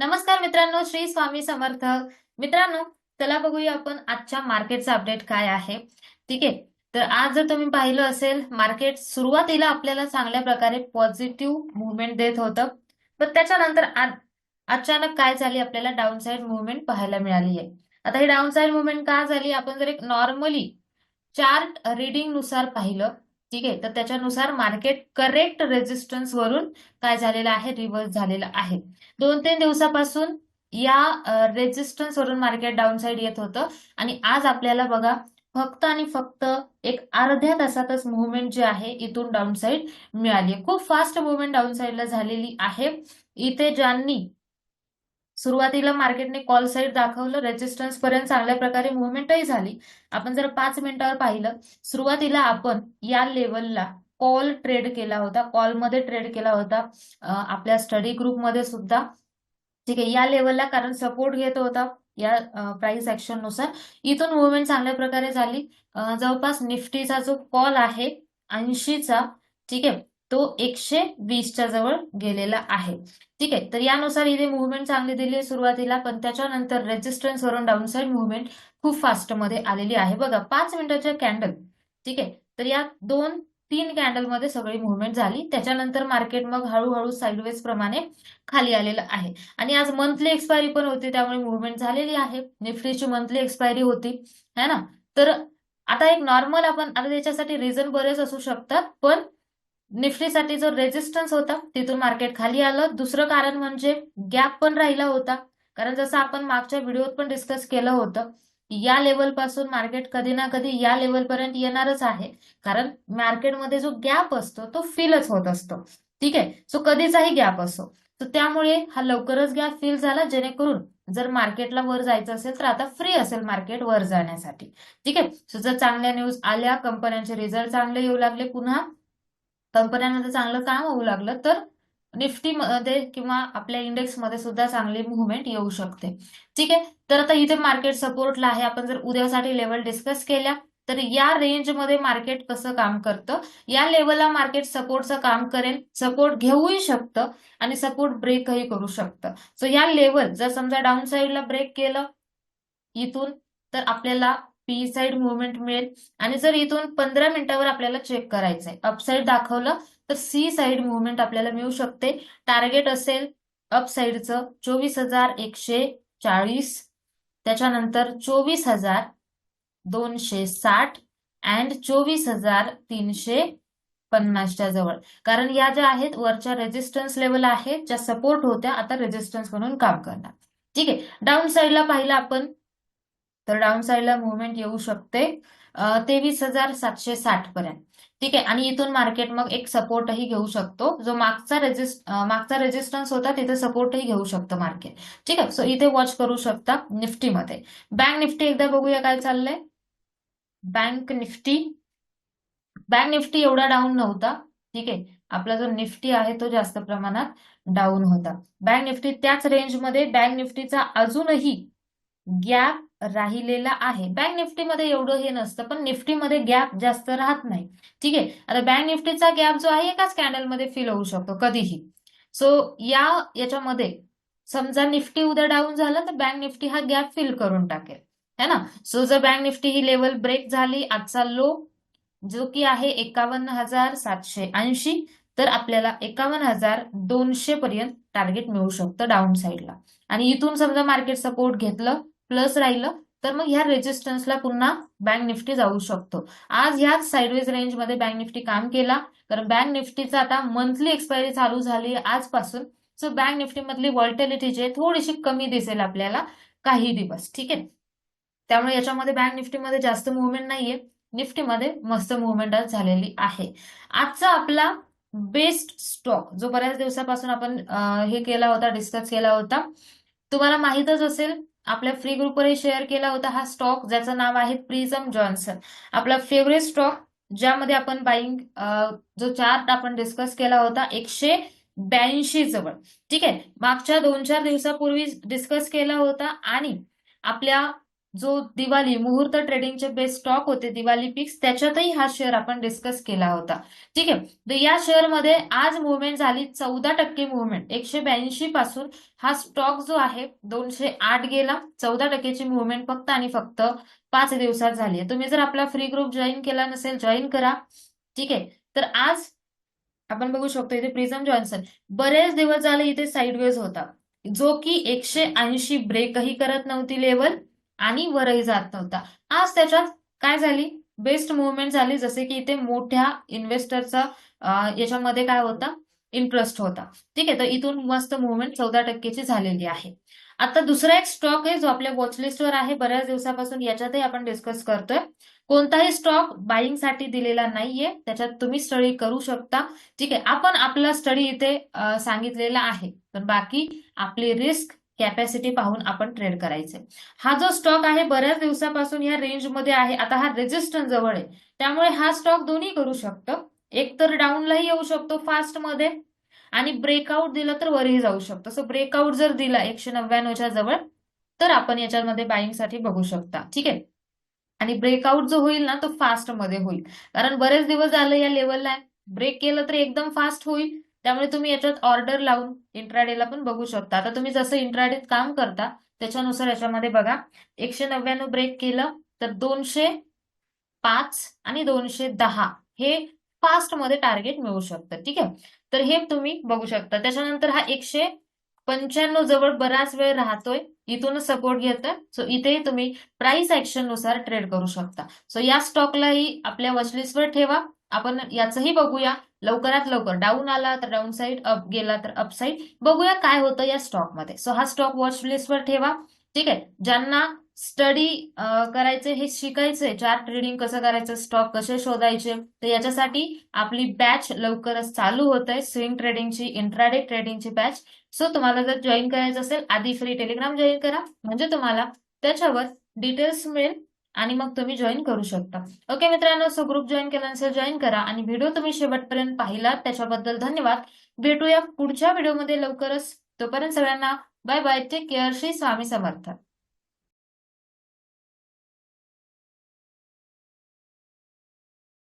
नमस्कार मित्रांनो श्री स्वामी समर्थ. मित्रांनो चला बघूया आपण आजच्या मार्केटचा अपडेट काय आहे. ठीक आहे? तर आज जर तुम्ही पाहिलं असेल मार्केट सुरुवातीला आपल्याला चांगल्या प्रकारे पॉझिटिव्ह मुवमेंट देत होतं. पण त्याच्यानंतर अचानक काय झाली? आपल्याला डाऊन साइड मुवमेंट पाहायला मिळाली आहे. आता ही डाऊन साइड मुवमेंट का झाली? आपण जर एक नॉर्मली चार्ट रिडिंगनुसार पाहिलं ठीक आहे? तर त्याच्यानुसार मार्केट करेक्ट रेजिस्टन्स वरून काय झालेलं आहे? रिव्हर्स झालेलं आहे. दोन तीन दिवसापासून या रेजिस्टन्स वरून मार्केट डाऊन साइड येत होतं. आणि आज आपल्याला बघा फक्त आणि फक्त एक अर्ध्या तासातच मुवमेंट जे आहे इथून डाऊन साइड मिळाली. खूप फास्ट मुवमेंट डाऊन साइडला झालेली आहे. इथे ज्यांनी सुरुवातीला मार्केटने कॉल साईड दाखवलं रेजिस्टन्स पर्यंत चांगल्या प्रकारे मुवमेंटही झाली. आपण जर पाच मिनिटावर पाहिलं सुरुवातीला आपण या लेवलला कॉल ट्रेड केला होता कॉलमध्ये ट्रेड केला होता आपल्या स्टडी ग्रुपमध्ये सुद्धा. ठीक आहे या लेवलला कारण सपोर्ट घेत होता या प्राइस ऍक्शननुसार. इथून मुवमेंट चांगल्या प्रकारे झाली. जवळपास निफ्टीचा जो कॉल आहे ऐंशीचा ठीक आहे तो एकशे वीसच्या जवळ गेलेला आहे. ठीक आहे तर यानुसार इथे मुवमेंट चांगली दिली आहे सुरुवातीला पण त्याच्यानंतर रेजिस्टन्स वरून डाऊन साइड मुवमेंट खूप फास्टमध्ये आलेली आहे. बघा पाच मिनिटाच्या कॅन्डल ठीक आहे तर या दोन तीन कॅन्डलमध्ये सगळी मुवमेंट झाली. त्याच्यानंतर मार्केट मग हळूहळू साईडवेज प्रमाणे खाली आलेलं आहे. आणि आज मंथली एक्सपायरी पण होती त्यामुळे मुवमेंट झालेली आहे. निफ्टीची मंथली एक्सपायरी होती है ना? तर आता एक नॉर्मल आपण आता त्याच्यासाठी रिझन बरेच असू शकतात पण निफ्टीसाठी जो रेजिस्टन्स होता तिथून मार्केट खाली आलं. दुसरं कारण म्हणजे गॅप पण राहिला होता. कारण जसं आपण मागच्या व्हिडिओत पण डिस्कस केलं होतं या लेवलपासून मार्केट कधी ना कधी या लेवल पर्यंत येणारच आहे. कारण मार्केटमध्ये जो गॅप असतो तो फिलच होत असतो. ठीक आहे? सो कधीचाही गॅप असो. तर त्यामुळे हा लवकरच गॅप फिल झाला. जेणेकरून जर मार्केटला वर जायचं असेल तर आता फ्री असेल मार्केट वर जाण्यासाठी. ठीक आहे? सो जर चांगल्या न्यूज आल्या कंपन्यांचे रिझल्ट चांगले येऊ लागले पुन्हा कंपन्यांमध्ये चांगलं काम होऊ लागलं तर निफ्टीमध्ये किंवा आपल्या इंडेक्समध्ये सुद्धा चांगली मुवमेंट येऊ शकते. ठीक आहे? तर आता इथे मार्केट सपोर्टला आहे. आपण जर उद्यासाठी लेवल डिस्कस केल्या तर या रेंजमध्ये मार्केट कसं काम करतं? या लेवलला मार्केट सपोर्टचं काम करेल. सपोर्ट घेऊही शकतं आणि सपोर्ट ब्रेकही करू शकतं. सो या लेवल जर समजा डाऊन साईडला ब्रेक केलं इथून तर आपल्याला पी साईड मुवमेंट मिळेल. आणि जर इथून पंधरा मिनिटावर आपल्याला चेक करायचंय अपसाईड दाखवलं तर सी साईड मुवमेंट आपल्याला मिळू शकते. टार्गेट असेल अपसाईडचं चोवीस हजार एकशे चाळीस त्याच्यानंतर चोवीस हजार दोनशे साठ अँड चोवीस हजार तीनशे पन्नासच्या जवळ. कारण या ज्या आहेत वरच्या रेजिस्टन्स लेवल आहेत ज्या सपोर्ट होत्या आता रेजिस्टन्स म्हणून काम करणार. ठीक आहे. डाऊन साईडला पाहिलं आपण. तर डाऊन साईडला मुवमेंट येऊ शकते. तेवीस हजार सातशे साठ पर्यंत. ठीक आहे? आणि इथून मार्केट मग एक सपोर्टही घेऊ शकतो. जो मागचा रेजिस्ट मागचा रेजिस्टन्स होता तिथे सपोर्टही घेऊ शकतो मार्केट. ठीक आहे? सो इथे वॉच करू शकता निफ्टीमध्ये. बँक निफ्टी एकदा बघूया काय चाललंय. Bank nifty. बँक निफ्टी एवढा डाऊन नव्हता. ठीक आहे? आपला जो निफ्टी आहे तो जास्त प्रमाणात डाऊन होता. बँक निफ्टी त्याच रेंजमध्ये बँक निफ्टीचा अजूनही गॅप राहिलेला आहे. बँक निफ्टीमध्ये एवढं हे नसतं पण निफ्टीमध्ये गॅप जास्त राहत नाही. ठीक आहे? आता बँक निफ्टीचा गॅप जो आहे एकाच कॅन्डलमध्ये फिल होऊ शकतो कधीही. सो या याच्यामध्ये समजा निफ्टी उद्या डाऊन झालं तर बँक निफ्टी हा गॅप फिल करून टाकेल. है ना? सो जर बँक निफ्टी ही लेवल ब्रेक झाली आजचा लो जो की आहे एकावन्न हजार सातशे ऐंशी तर आपल्याला एकावन्न हजार दोनशे पर्यंत टार्गेट मिळू शकतं डाऊन साईडला आणि इथून समजा मार्केट सपोर्ट घेतलं प्लस राहिलं तर मग ह्या रेजिस्टन्सला पुन्हा बँक निफ्टी जाऊ शकतो. आज ह्याच साईडवेज रेंजमध्ये बँक निफ्टी काम केला कारण बँक निफ्टीचा आता मंथली एक्सपायरी चालू झाली आजपासून. सो बँक निफ्टी मधली जी आहे थोडीशी कमी दिसेल आपल्याला काही दिवस ठीक आहे? त्यामुळे याच्यामध्ये बँक निफ्टीमध्ये जास्त मुवमेंट नाहीये. निफ्टीमध्ये मस्त मुवमेंट आज झालेली आहे. आजचा आपला बेस्ट स्टॉक जो बऱ्याच दिवसापासून आपण हे केला होता डिस्कस केला होता तुम्हाला माहीतच असेल आपल्या फ्री ग्रुपवरही शेअर केला होता हा स्टॉक ज्याचं नाव आहे प्रिझम जॉन्सन आपला फेवरेट स्टॉक ज्यामध्ये आपण बाईंग जो चार्ट आपण डिस्कस केला होता एकशे ब्याऐंशी जवळ. ठीक आहे? मागच्या दोन चार दिवसापूर्वी डिस्कस केला होता आणि आपल्या जो दिवाळी मुहूर्त ट्रेडिंगचे बेस्ट स्टॉक होते दिवाळी पिक्स त्याच्यातही हा शेअर आपण डिस्कस केला होता. ठीक आहे? तर या शेअरमध्ये आज मुवमेंट झाली चौदा टक्के मुवमेंट एकशे ब्याऐंशी पासून हा स्टॉक जो आहे दोनशे आठ गेला. चौदा टक्केची मुवमेंट फक्त आणि फक्त पाच दिवसात झाली आहे. तुम्ही जर आपला फ्री ग्रुप जॉईन केला नसेल जॉईन करा. ठीक आहे? तर आज आपण बघू शकतो इथे प्रिझम जॉन्सन. बरेच दिवस झाले इथे साईडवेज होता. जो की एकशे ऐंशी ब्रेकही करत नव्हती लेवल आणि वरही जात नव्हता. आज त्याच्यात काय झाली? बेस्ट मुवमेंट झाली जसे की इथे मोठ्या इन्व्हेस्टरचा याच्यामध्ये काय होता? इंटरेस्ट होता. ठीक आहे तर इथून मस्त मुवमेंट चौदा टक्केची झालेली आहे. आता दुसरा एक स्टॉक आहे जो आपल्या वॉचलिस्टवर आहे. बऱ्याच दिवसापासून याच्यातही आपण डिस्कस करतोय. कोणताही स्टॉक बाईंगसाठी दिलेला नाहीये. त्याच्यात तुम्ही स्टडी करू शकता. ठीक आहे आपण आपला स्टडी इथे सांगितलेला आहे. पण बाकी आपली रिस्क कॅपॅसिटी पाहून आपण ट्रेड करायचे. हा जो स्टॉक आहे बऱ्याच दिवसापासून या रेंजमध्ये आहे. आता हा रेजिस्टन्स जवळ आहे. त्यामुळे हा स्टॉक दोन्ही करू शकतो. एक तर डाऊनलाही येऊ शकतो फास्टमध्ये आणि ब्रेकआउट दिला तर वरही जाऊ शकतो. सो ब्रेकआउट जर दिला एकशे नव्याण्णवच्या जवळ तर आपण याच्यामध्ये बाईंगसाठी बघू शकता. ठीक आहे? आणि ब्रेकआउट जो होईल ना तो फास्टमध्ये होईल. कारण बरेच दिवस झालं या लेवलला ब्रेक केलं तर एकदम फास्ट होईल. त्यामुळे तुम्ही याच्यात ऑर्डर लावून इंट्राडेला पण बघू शकता. आता तुम्ही जसं इंट्राडेत काम करता त्याच्यानुसार याच्यामध्ये बघा एकशे नव्याण्णव ब्रेक केलं तर दोनशे पाच आणि दोनशे दहा हे फास्टमध्ये टार्गेट मिळू शकतं ठीक आहे? तर हे तुम्ही बघू शकता. त्याच्यानंतर हा एकशे पंच्याण्णव जवळ बराच वेळ राहतोय इथूनच सपोर्ट घेतोय. सो इथेही तुम्ही प्राइस ऍक्शननुसार ट्रेड करू शकता. सो या स्टॉकलाही आपल्या वॉचलिस्टवर ठेवा. आपण याचंही बघूया. लवकरात लवकर डाऊन आला तर डाऊन साईड अप गेला तर अप साईड बघूया काय होतं या स्टॉकमध्ये सो हा स्टॉक वॉच लिस्टवर ठेवा. ठीक आहे? ज्यांना स्टडी करायचे हे शिकायचंय चार्ट ट्रेडिंग कसं करायचं स्टॉक कसे शोधायचे तर याच्यासाठी आपली बॅच लवकरच चालू होत आहे स्विंग ट्रेडिंगची इंट्राडे ट्रेडिंगची बॅच सो तुम्हाला जर जॉईन करायचं असेल आधी फ्री टेलिग्राम जॉईन करा. म्हणजे तुम्हाला त्याच्यावर डिटेल्स मिळेल. आणि मग तुम्ही जॉईन करू शकता. ओके मित्रांनो सो ग्रुप जॉईन केल्यानंतर जॉईन करा आणि व्हिडिओ तुम्ही शेवटपर्यंत पाहिलात त्याच्याबद्दल धन्यवाद. भेटूया पुढच्या व्हिडिओमध्ये लवकरच. तोपर्यंत सगळ्यांना bye bye take care Shri Swami Samarth.